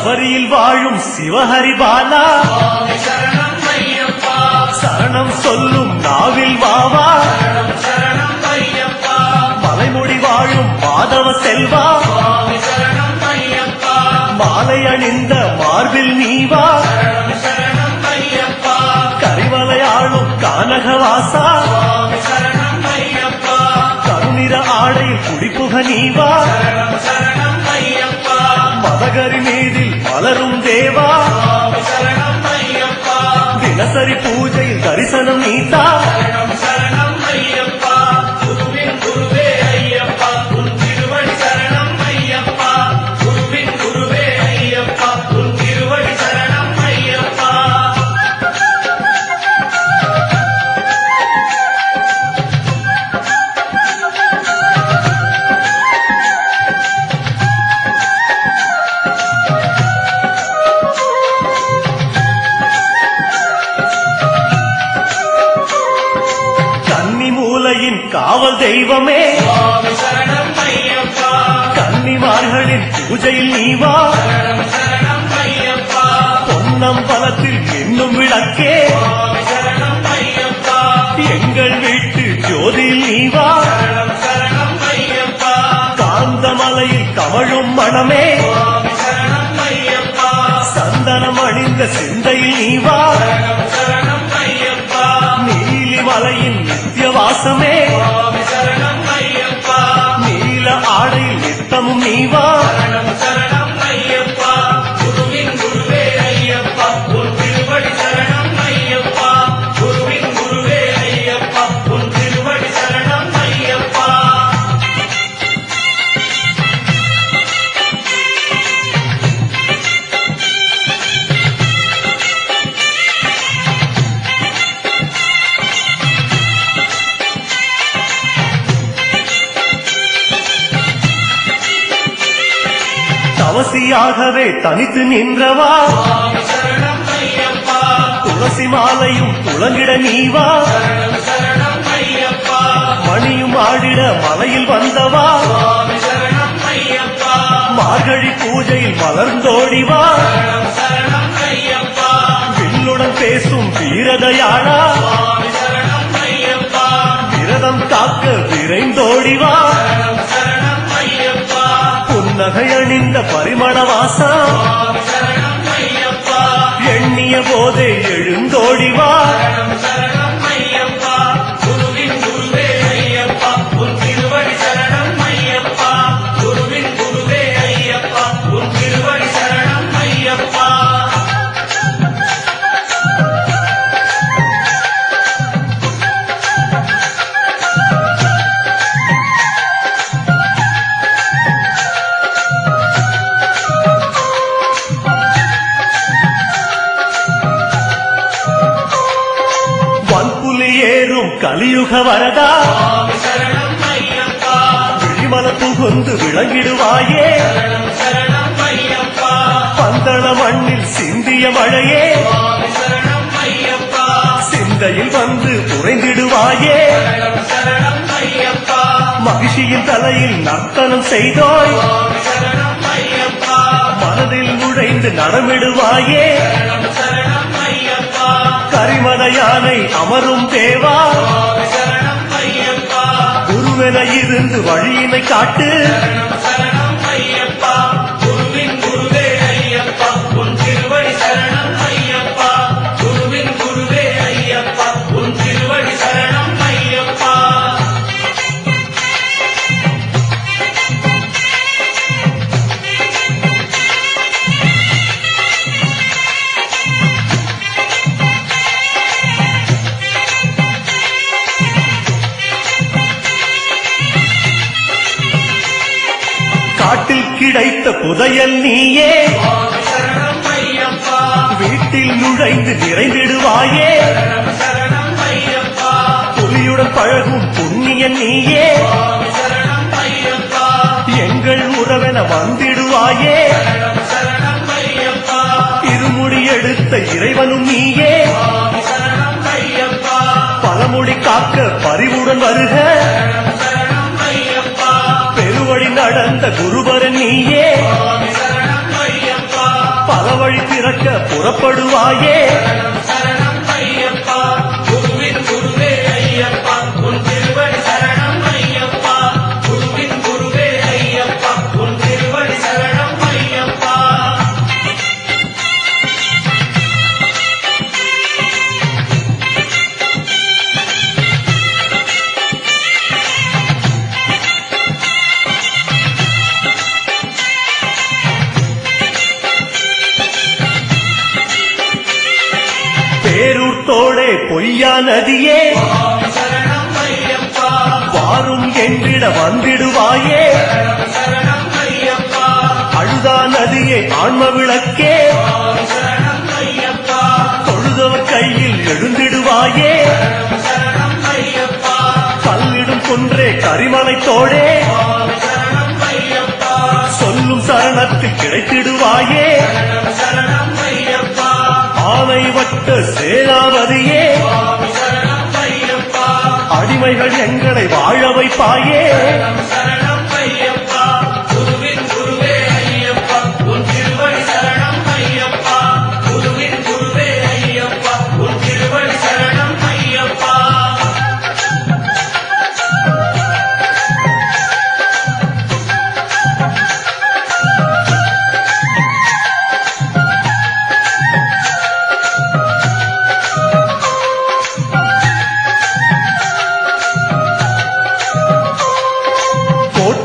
சபரியில் வாழும் சிவஹரி சிவஹரிபாலா சரணம் சொல்லும் நாவில் வாவா மலைமுடி வாழும் மாதவ செல்வா. மாலை அணிந்த மார்பில் நீவா தினசரி பூஜையில் தரிசனம் நீத்தா ஓசியாகவே தனித்து நின்றவா? துளசி மாலையும் துளங்கிட நீவா? மணியும் ஆடிட மலையில் வந்தவா? மார்கழி பூஜையில் மலர்ந்தோடிவா? விண்ணுடன் பேசும் வீரதையாளா? விரதம் காக்க விரைந்தோடிவா? புன்னகை அணிந்த பரிமள வாசா எண்ணிய போதே எழுந்தோடிவா முக வரதா? விழிமலத்து கொண்டு விளங்கிடுவாயே. பந்தள மண்ணில் சிந்திய மழையே. சிந்தையில் வந்து புரைந்திடுவாயே மகிழ்ச்சியின் தலையில் நர்த்தனம் செய்தோய். மனதில் நுழைந்து நடமிடுவாயே. கரிமலையானை அமரும் தேவா. குருவென இருந்து வழியினை காட்டு. காட்டில் கிடைத்த புதையல் நீயே. வீட்டில் நுழைந்து நிறைந்திடுவாயே. புலியுடன் பழகும் புண்ணியன் நீயே. எங்கள் உறவென வந்திடுவாயே. இருமுடி எடுத்த இறைவனும் நீயே. பழமொழி காக்க பறிவுடன் வருக. தந்த குருபரன் நீயே. பரவழி திறக்க புறப்படுவாயே. நதியே வாரும் என்றிட வந்திடுவாயே. அழுதா நதியே ஆன்ம விளக்கே. தொழுதவர் கையில் எழுந்திடுவாயே. கல்லிடும் கொன்றே கரிமலை தோழே. சொல்லும் சரணத்தில் கிடைத்திடுவாயே. ஆனை வட்ட சேனாவதியே அடிமைகள் எங்களை வாழ வைப்பாயே.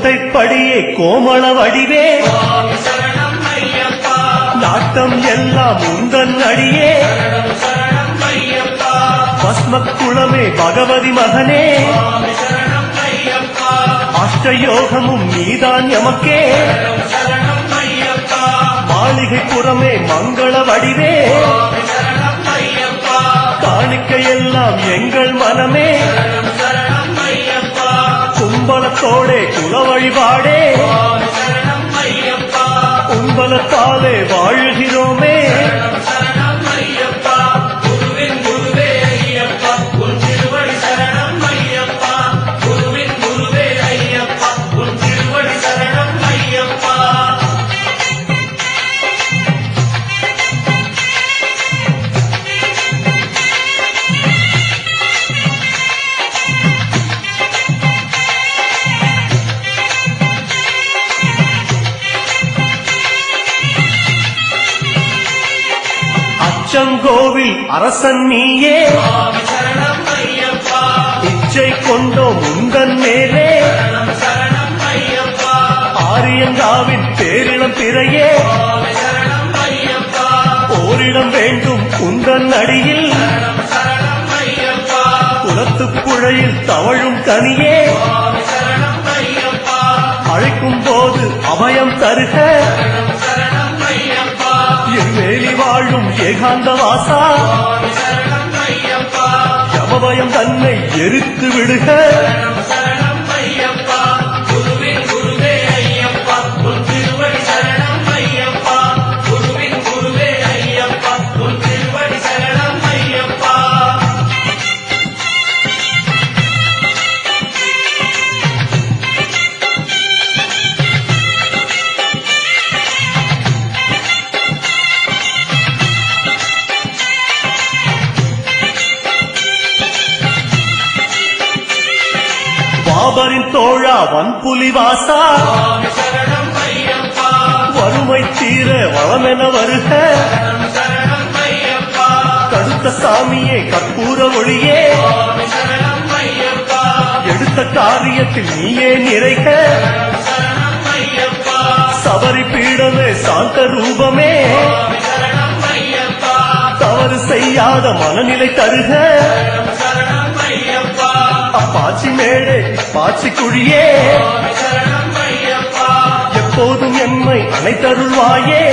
கோட்டைப்படியே கோமள வடிவே. நாட்டம் எல்லாம் உந்தன் அடியே. பஸ்மக்குளமே பகவதி மகனே. அஷ்டயோகமும் நீதான் எமக்கே. மாளிகை புறமே மங்கள வடிவே. காணிக்கையெல்லாம் எங்கள் மனமே. கும்பலத்தோடே குல வழிபாடே கும்பலத்தாலே வாழுகிறோமே. அரசன் நீயே. இச்சை கொண்டோம் உந்தன் மேலே. ஆரியங்காவின் பேரிடம் பிறையே. ஓரிடம் வேண்டும் குந்தன் அடியில். சரணம் தவழும் கனியே. அழைக்கும் போது அபயம் தருக. ஐயப்பா எவ்வேலி வாழும் ஏகாந்த வாசா. யமபயம் தன்னை எரித்து விடுக. பாபரின் தோழா வன்புலி வாசா வறுமை தீர வளமென வருக. சரணம் கடுத்த சாமியே கற்பூர ஒளியே. எடுத்த காரியத்தில் நீயே நிறைக. சபரி பீடமே சாந்த ரூபமே தவறு செய்யாத மனநிலை தருக. அப்பாச்சி மேடே பாச்சி குழியே. எப்போதும் என்மை அனைத்தருள்வாயே